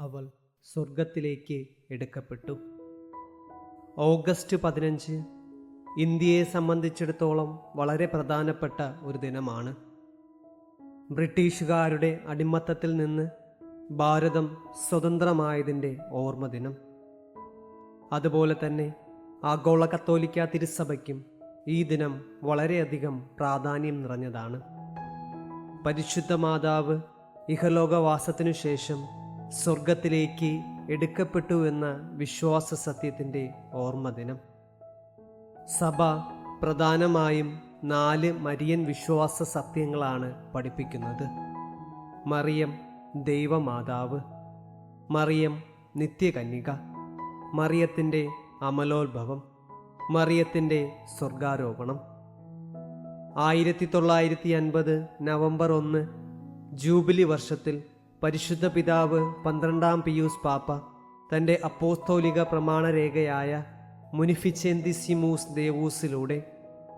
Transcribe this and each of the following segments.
അവൾ സ്വർഗത്തിലേക്ക് എടുക്കപ്പെട്ടു. ഓഗസ്റ്റ് പതിനഞ്ച് ഇന്ത്യയെ സംബന്ധിച്ചിടത്തോളം വളരെ പ്രധാനപ്പെട്ട ഒരു ദിനമാണ്. ബ്രിട്ടീഷുകാരുടെ അടിമത്തത്തിൽ നിന്ന് ഭാരതം സ്വതന്ത്രമായതിന്റെ ഓർമ്മ ദിനം. അതുപോലെ തന്നെ ആഗോള കത്തോലിക്ക തിരുസഭയ്ക്കും ഈ ദിനം വളരെയധികം പ്രാധാന്യം നിറഞ്ഞതാണ്. പരിശുദ്ധ മാതാവ് ഇഹലോകവാസത്തിനു ശേഷം സ്വർഗത്തിലേക്ക് എടുക്കപ്പെട്ടു എന്ന വിശ്വാസ സത്യത്തിന്റെ ഓർമ്മ ദിനം സഭ പ്രധാനമായും നാല് മരിയൻ വിശ്വാസ സത്യങ്ങളാണ് പഠിപ്പിക്കുന്നത്. മറിയം ദൈവമാതാവ് മറിയം നിത്യകന്യക മറിയത്തിന്റെ അമലോത്ഭവം മറിയത്തിന്റെ സ്വർഗാരോപണം ആയിരത്തി തൊള്ളായിരത്തി അൻപത് നവംബർ ഒന്ന് ജൂബിലി വർഷത്തിൽ പരിശുദ്ധ പിതാവ് പന്ത്രണ്ടാം പിയൂസ് പാപ്പ തന്റെ അപ്പോസ്തോലിക പ്രമാണരേഖയായ മുനിഫിച്ചെന്തിസിമൂസ് ദേവൂസിലൂടെ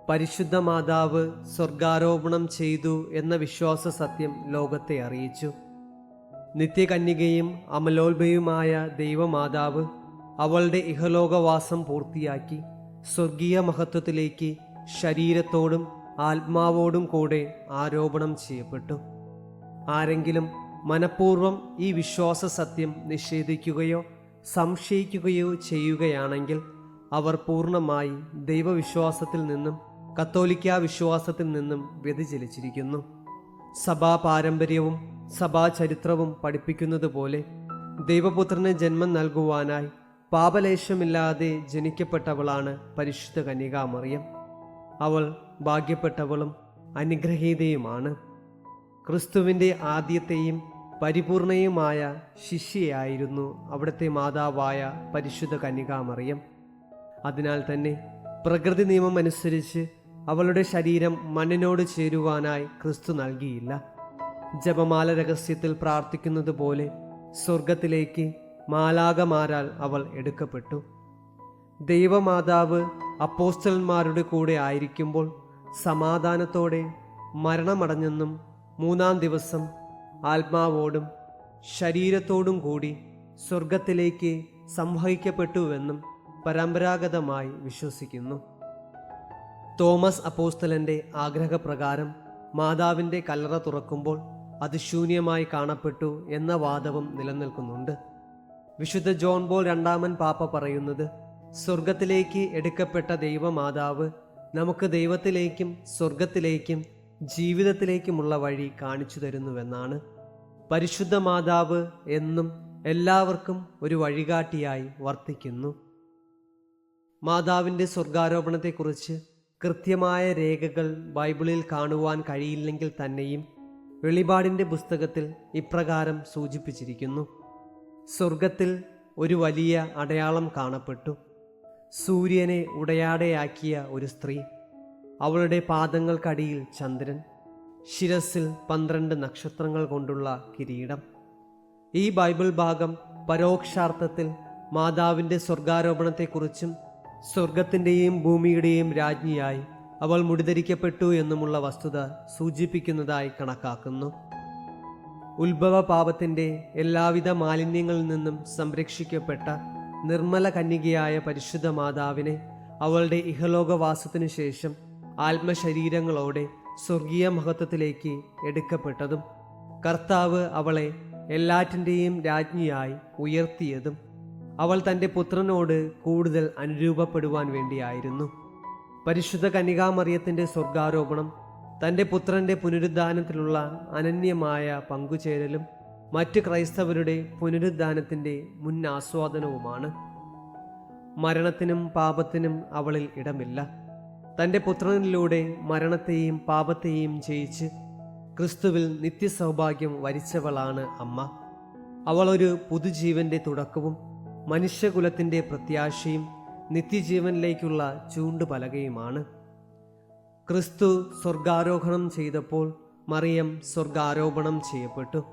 പരിശുദ്ധ മാതാവ് സ്വർഗാരോപണം ചെയ്തു എന്ന വിശ്വാസ സത്യം ലോകത്തെ അറിയിച്ചു. നിത്യകന്യകയും അമലോത്ഭയുമായ ദൈവമാതാവ് അവളുടെ ഇഹലോകവാസം പൂർത്തിയാക്കി സ്വർഗീയ മഹത്വത്തിലേക്ക് ശരീരത്തോടും ആത്മാവോടും കൂടെ ആരോപണം ചെയ്യപ്പെട്ടു. ആരെങ്കിലും മനഃപൂർവം ഈ വിശ്വാസ സത്യം നിഷേധിക്കുകയോ സംശയിക്കുകയോ ചെയ്യുകയാണെങ്കിൽ അവർ പൂർണമായി ദൈവവിശ്വാസത്തിൽ നിന്നും കത്തോലിക്കാ വിശ്വാസത്തിൽ നിന്നും വ്യതിചലിച്ചിരിക്കുന്നു. സഭാ പാരമ്പര്യവും സഭാ ചരിത്രവും പഠിപ്പിക്കുന്നത് പോലെ ദൈവപുത്രന് ജന്മം നൽകുവാനായി പാപലേശമില്ലാതെ ജനിക്കപ്പെട്ടവളാണ് പരിശുദ്ധ കന്യകാമറിയം അവൾ ഭാഗ്യപ്പെട്ടവളും അനുഗ്രഹീതയുമാണ്. ക്രിസ്തുവിന്റെ ആദ്യത്തെയും പരിപൂർണയുമായ ശിഷ്യയായിരുന്നു അവിടുത്തെ മാതാവായ പരിശുദ്ധ കന്യകാമറിയം. അതിനാൽ തന്നെ പ്രകൃതി നിയമം അനുസരിച്ച് അവളുടെ ശരീരം മണ്ണിനോട് ചേരുവാനായി ക്രിസ്തു നൽകിയില്ല. ജപമാല രഹസ്യത്തിൽ പ്രാർത്ഥിക്കുന്നത് പോലെ സ്വർഗത്തിലേക്ക് മാലാകമാരാൽ അവൾ എടുക്കപ്പെട്ടു. ദൈവമാതാവ് അപ്പോസ്റ്റലന്മാരുടെ കൂടെ ആയിരിക്കുമ്പോൾ സമാധാനത്തോടെ മരണമടഞ്ഞെന്നും മൂന്നാം ദിവസം ആത്മാവോടും ശരീരത്തോടും കൂടി സ്വർഗത്തിലേക്ക് സംവഹിക്കപ്പെട്ടുവെന്നും പരമ്പരാഗതമായി വിശ്വസിക്കുന്നു. തോമസ് അപ്പോസ്തലന്റെ ആഗ്രഹപ്രകാരം മാതാവിന്റെ കല്ലറ തുറക്കുമ്പോൾ അത് ശൂന്യമായി കാണപ്പെട്ടു എന്ന വാദവും നിലനിൽക്കുന്നുണ്ട്. വിശുദ്ധ ജോൺ ബോൾ രണ്ടാമൻ പാപ്പ പറയുന്നത് സ്വർഗത്തിലേക്ക് എടുക്കപ്പെട്ട ദൈവമാതാവ് നമുക്ക് ദൈവത്തിലേക്കും സ്വർഗത്തിലേക്കും ജീവിതത്തിലേക്കുമുള്ള വഴി കാണിച്ചു തരുന്നുവെന്നാണ്. പരിശുദ്ധ മാതാവ് എന്നും എല്ലാവർക്കും ഒരു വഴികാട്ടിയായി വർത്തിക്കുന്നു. മാതാവിന്റെ സ്വർഗാരോപണത്തെക്കുറിച്ച് കൃത്യമായ രേഖകൾ ബൈബിളിൽ കാണുവാൻ കഴിയില്ലെങ്കിൽ തന്നെയും വെളിപാടിന്റെ പുസ്തകത്തിൽ ഇപ്രകാരം സൂചിപ്പിച്ചിരിക്കുന്നു. സ്വർഗത്തിൽ ഒരു വലിയ അടയാളം കാണപ്പെട്ടു. സൂര്യനെ ഉടയാടയാക്കിയ ഒരു സ്ത്രീ. അവളുടെ പാദങ്ങൾക്കടിയിൽ ചന്ദ്രൻ. ശിരസിൽ പന്ത്രണ്ട് നക്ഷത്രങ്ങൾ കൊണ്ടുള്ള കിരീടം. ഈ ബൈബിൾ ഭാഗം പരോക്ഷാർത്ഥത്തിൽ മാതാവിന്റെ സ്വർഗാരോപണത്തെക്കുറിച്ചും സ്വർഗത്തിന്റെയും ഭൂമിയുടെയും രാജ്ഞിയായി അവൾ മുടിധരിക്കപ്പെട്ടു എന്നുമുള്ള വസ്തുത സൂചിപ്പിക്കുന്നതായി കണക്കാക്കുന്നു. ഉത്ഭവ പാപത്തിന്റെ എല്ലാവിധ മാലിന്യങ്ങളിൽ നിന്നും സംരക്ഷിക്കപ്പെട്ട നിർമ്മല കന്യകയായ പരിശുദ്ധ മാതാവിനെ അവളുടെ ഇഹലോകവാസത്തിനു ശേഷം ആത്മശരീരങ്ങളോടെ സ്വർഗീയ മഹത്വത്തിലേക്ക് എടുക്കപ്പെട്ടതും കർത്താവ് അവളെ എല്ലാറ്റിന്റെയും രാജ്ഞിയായി ഉയർത്തിയതും അവൾ തന്റെ പുത്രനോട് കൂടുതൽ അനുരൂപപ്പെടുവാൻ വേണ്ടിയായിരുന്നു. പരിശുദ്ധ കനികാമറിയത്തിന്റെ സ്വർഗാരോപണം തന്റെ പുത്രന്റെ പുനരുദ്ധാനത്തിലുള്ള അനന്യമായ പങ്കുചേരലും മറ്റ് ക്രൈസ്തവരുടെ പുനരുദ്ധാനത്തിന്റെ മുൻ ആസ്വാദനവുമാണ് മരണത്തിനും പാപത്തിനും അവളിൽ ഇടമില്ല. തന്റെ പുത്രനിലൂടെ മരണത്തെയും പാപത്തെയും ജയിച്ച് ക്രിസ്തുവിൽ നിത്യസൗഭാഗ്യം വരിച്ചവളാണ് അമ്മ. അവൾ ഒരു പുതുജീവന്റെ തുടക്കവും മനുഷ്യകുലത്തിന്റെ പ്രത്യാശയും നിത്യജീവനിലേക്കുള്ള ചൂണ്ടുപലകയുമാണ്. ക്രിസ്തു സ്വർഗാരോഹണം ചെയ്തപ്പോൾ മറിയം സ്വർഗാരോപണം ചെയ്യപ്പെട്ടു.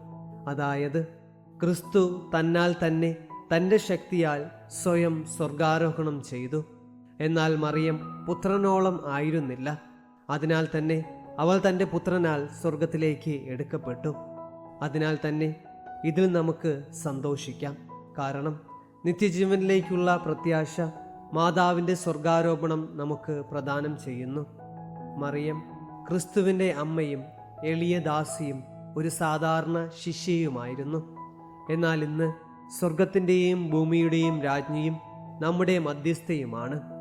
അതായത് ക്രിസ്തു തന്നാൽ തന്നെ തന്റെ ശക്തിയാൽ സ്വയം സ്വർഗാരോഹണം ചെയ്തു. എന്നാൽ മറിയം പുത്രനോളം ആയിരുന്നില്ല. അതിനാൽ തന്നെ അവൾ തന്റെ പുത്രനാൽ സ്വർഗത്തിലേക്ക് എടുക്കപ്പെട്ടു. അതിനാൽ തന്നെ ഇതിൽ നമുക്ക് സന്തോഷിക്കാം. കാരണം നിത്യജീവനിലേക്കുള്ള പ്രത്യാശ മാതാവിന്റെ സ്വർഗാരോപണം നമുക്ക് പ്രദാനം ചെയ്യുന്നു. മറിയം ക്രിസ്തുവിന്റെ അമ്മയും എളിയ ദാസിയും ഒരു സാധാരണ ശിഷ്യയുമായിരുന്നു. എന്നാൽ ഇന്ന് സ്വർഗത്തിന്റെയും ഭൂമിയുടെയും രാജ്ഞിയും നമ്മുടെ മധ്യസ്ഥയുമാണ്.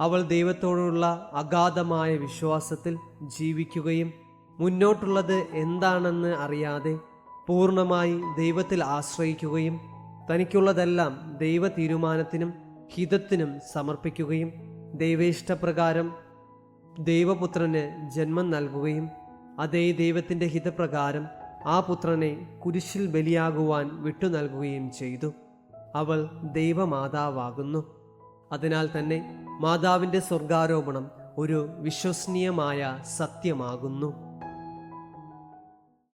അവൾ ദൈവത്തോടുള്ള അഗാധമായ വിശ്വാസത്തിൽ ജീവിക്കുകയും മുന്നോട്ടുള്ളത് എന്താണെന്ന് അറിയാതെ പൂർണമായി ദൈവത്തിൽ ആശ്രയിക്കുകയും തനിക്കുള്ളതെല്ലാം ദൈവ തീരുമാനത്തിനും ഹിതത്തിനും സമർപ്പിക്കുകയും ദൈവേഷ്ടപ്രകാരം ദൈവപുത്രന് ജന്മം നൽകുകയും അതേ ദൈവത്തിന്റെ ഹിതപ്രകാരം ആ പുത്രനെ കുരിശിൽ ബലിയാകുവാൻ വിട്ടു നൽകുകയും ചെയ്തു. അവൾ ദൈവമാതാവാകുന്നു. അതിനാൽ തന്നെ മാതാവിന്റെ സ്വർഗാരോപണം ഒരു വിശ്വസനീയമായ സത്യമാകുന്നു.